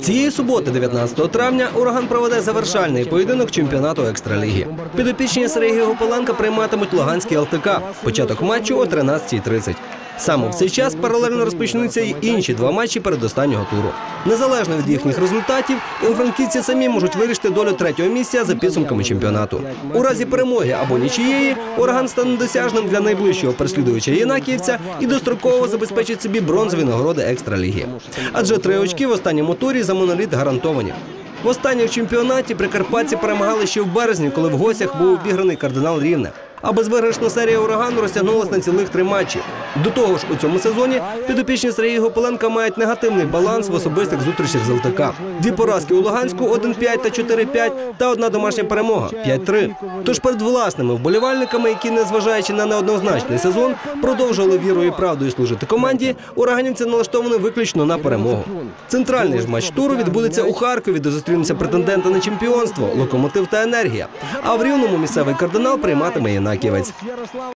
Цієї суботи, 19 травня, ураган проведе завершальний поєдинок чемпіонату екстраліги. Підопічні Сергія Гопаленка прийматимуть Луганський ЛТК. Початок матчу о 13.30. Саме в цей час паралельно розпочнуться й інші два матчі передостаннього туру. Незалежно від їхніх результатів, інфранківці самі можуть вирішити долю третього місця за підсумками чемпіонату. У разі перемоги або нічиєї ураган стане досяжним для найближчого переслідувача Єнакіївця і достроково забезпечить собі бронзові нагороди екстраліги. Адже три очки в останньому турі за моноліт гарантовані. Востаннє в чемпіонаті прикарпатці перемагали ще в березні, коли в гостях був обіграний кардинал Рівне. А безвиграшна серія урагану розтягнулася на цілих три матчі. До того ж, у цьому сезоні підопічні Сергія Гопаленка мають негативний баланс в особистих зустрічах з ЛТК. Дві поразки у Луганську 1-5 та 4-5 та одна домашня перемога 5-3. Тож перед власними вболівальниками, які, незважаючи на неоднозначний сезон, продовжували вірою і правдою служити команді, ураганівці налаштовані виключно на перемогу. Центральний ж матч туру відбудеться у Харкові, де зустрінуться претенденти на чемпіонство, локомотив та енергія. А в рівному місцевий кардинал прийматиме Єнаківець.